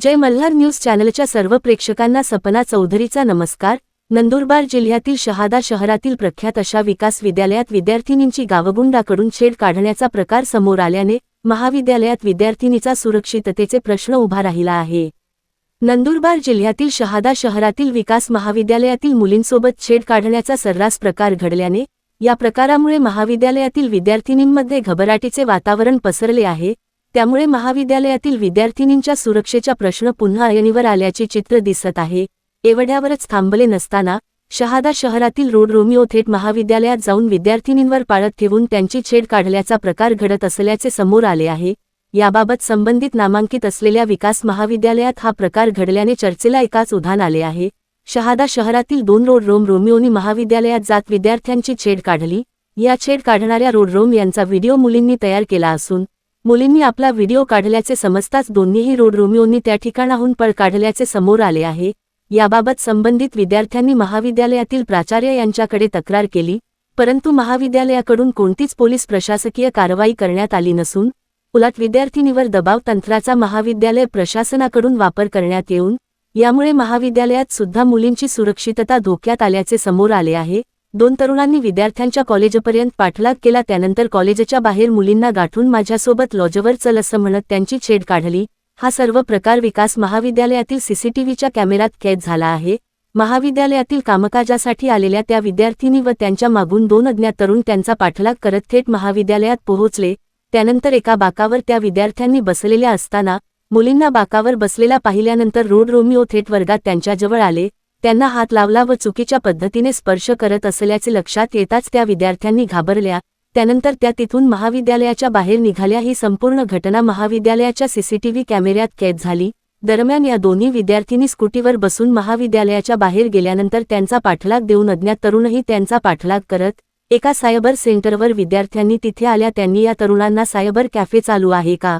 जय Malhar news चॅनलच्या सर्व प्रेक्षकांना सपना चौधरीचा नमस्कार. नंदुरबार जिल्ह्यातील शहादा शहरातील प्रख्यात अशा विकास विद्यालयात विद्यार्थिनींची गावगुंडाकडून छेड काढण्याचा प्रकार समोर आल्याने महाविद्यालयात विद्यार्थिनीचा सुरक्षिततेचे प्रश्न उभा राहिला आहे. नंदुरबार जिल्ह्यातील शहादा शहरातील विकास महाविद्यालयातील मुलींसोबत छेड काढण्याचा सर्रास प्रकार घडल्याने या प्रकारामुळे महाविद्यालयातील विद्यार्थिनींमध्ये घबराटीचे वातावरण पसरले आहे. त्यामुळे महाविद्यालयातील विद्यार्थिनींच्या सुरक्षेचा प्रश्न पुन्हा ऐनीवर आल्याचे चित्र दिसत आहे. एवढ्यावरच थांबले नसताना शहादा शहरातील रोड रोमिओ थेट महाविद्यालयात जाऊन विद्यार्थिनींवर पाळत ठेवून त्यांची छेड काढल्याचा प्रकार घडत असल्याचे समोर आले आहे. याबाबत संबंधित नामांकित असलेल्या विकास महाविद्यालयात हा प्रकार घडल्याने चर्चेला एकाच उधाण आले आहे. शहादा शहरातील दोन रोड रोम रोमिओनी महाविद्यालयात जात विद्यार्थ्यांची छेड काढली. या छेड काढणाऱ्या रोड रोम यांचा व्हिडिओ मुलींनी तयार केला असून मुलींनी आपला व्हिडिओ काढल्याचे समजताच दोन्हीही रोड रोमिओंनी त्या ठिकाणाहून पळ काढल्याचे समोर आले आहे. याबाबत संबंधित विद्यार्थ्यांनी महाविद्यालयातील प्राचार्य यांच्याकडे तक्रार केली परंतु महाविद्यालयाकडून कोणतीच पोलीस प्रशासकीय कारवाई करण्यात आली नसून उलट विद्यार्थिनीवर दबाव तंत्राचा महाविद्यालय प्रशासनाकडून वापर करण्यात येऊन यामुळे महाविद्यालयात सुद्धा मुलींची सुरक्षितता धोक्यात आल्याचे समोर आले आहे. दोन तरुणांनी विद्यार्थ्यांच्या कॉलेजपर्यंत पाठलाग केला. त्यानंतर कॉलेजच्या बाहेर मुलींना गाठून माझ्यासोबत लॉजवर चल असं म्हणत त्यांची छेड काढली. हा सर्व प्रकार विकास महाविद्यालयातील सीसीटीव्हीच्या कॅमेऱ्यात कैद झाला आहे. महाविद्यालयातील कामकाजासाठी आलेल्या त्या विद्यार्थिनी व त्यांच्या मागून दोन अज्ञात तरुण त्यांचा पाठलाग करत थेट महाविद्यालयात पोहोचले. त्यानंतर एका बाकावर त्या विद्यार्थ्यांनी बसलेल्या असताना मुलींना बाकावर बसलेला पाहिल्यानंतर रोड रोमिओ थेट वर्गात त्यांच्याजवळ आले. त्यांना हात लावला व चुकीच्या पद्धतीने स्पर्श करत असल्याचे लक्षात येताच त्या विद्यार्थ्यांनी घाबरल्या. त्यानंतर त्या तिथून महाविद्यालयाच्या बाहेर निघाल्या. ही संपूर्ण घटना महाविद्यालयाच्या सीसीटीव्ही कॅमेऱ्यात कैद झाली. दरम्यान या दोन्ही विद्यार्थिनी स्कूटीवर बसून महाविद्यालयाच्या बाहेर गेल्यानंतर त्यांचा पाठलाग देऊन अज्ञात तरुणही त्यांचा पाठलाग करत एका सायबर सेंटरवर विद्यार्थ्यांनी तिथे आल्या. त्यांनी या तरुणांना सायबर कॅफे चालू आहे का?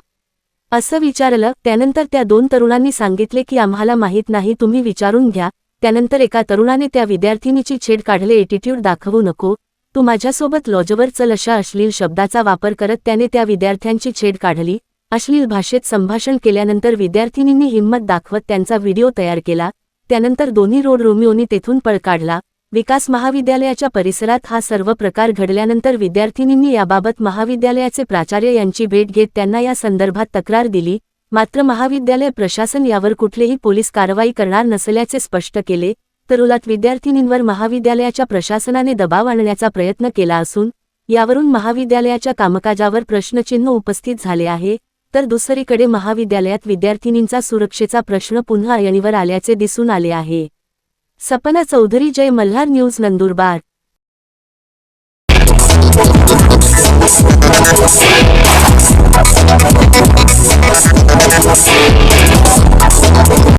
असं विचारलं. त्यानंतर त्या दोन तरुणांनी सांगितले की आम्हाला माहीत नाही. तुम्ही विचारून घ्या. त्यानंतर एका तरुणाने त्या विद्यार्थिनीची छेड काढले एटिट्यूड दाखवू नको. तू माझ्यासोबत लॉजवर चल अशा अश्लील शब्दाचा वापर करत त्याने त्या विद्यार्थ्यांची छेड काढली. अश्लील भाषेत संभाषण केल्यानंतर विद्यार्थिनींनी हिंमत दाखवत त्यांचा व्हिडिओ तयार केला. त्यानंतर दोन्ही रोड रोमिओनी तेथून पळ काढला. विकास महाविद्यालयाच्या परिसरात हा सर्व प्रकार घडल्यानंतर विद्यार्थिनींनी याबाबत महाविद्यालयाचे प्राचार्य यांची भेट घेत त्यांना या संदर्भात तक्रार दिली. मात्र महाविद्यालय प्रशासन यावर कुठलीही पोलीस कारवाई करणार नसल्याचे स्पष्ट केले तर उलट विद्यार्थिनींवर महाविद्यालयाच्या प्रशासनाने दबाव आणण्याचा प्रयत्न केला असून यावरून महाविद्यालयाच्या कामकाजावर प्रश्नचिन्ह उपस्थित झाले आहे तर दुसरीकडे महाविद्यालयात विद्यार्थिनींचा सुरक्षेचा प्रश्न पुन्हा अयणीवर आल्याचे दिसून आले आहे. सपना चौधरी जय मल्हार न्यूज नंदुरबार.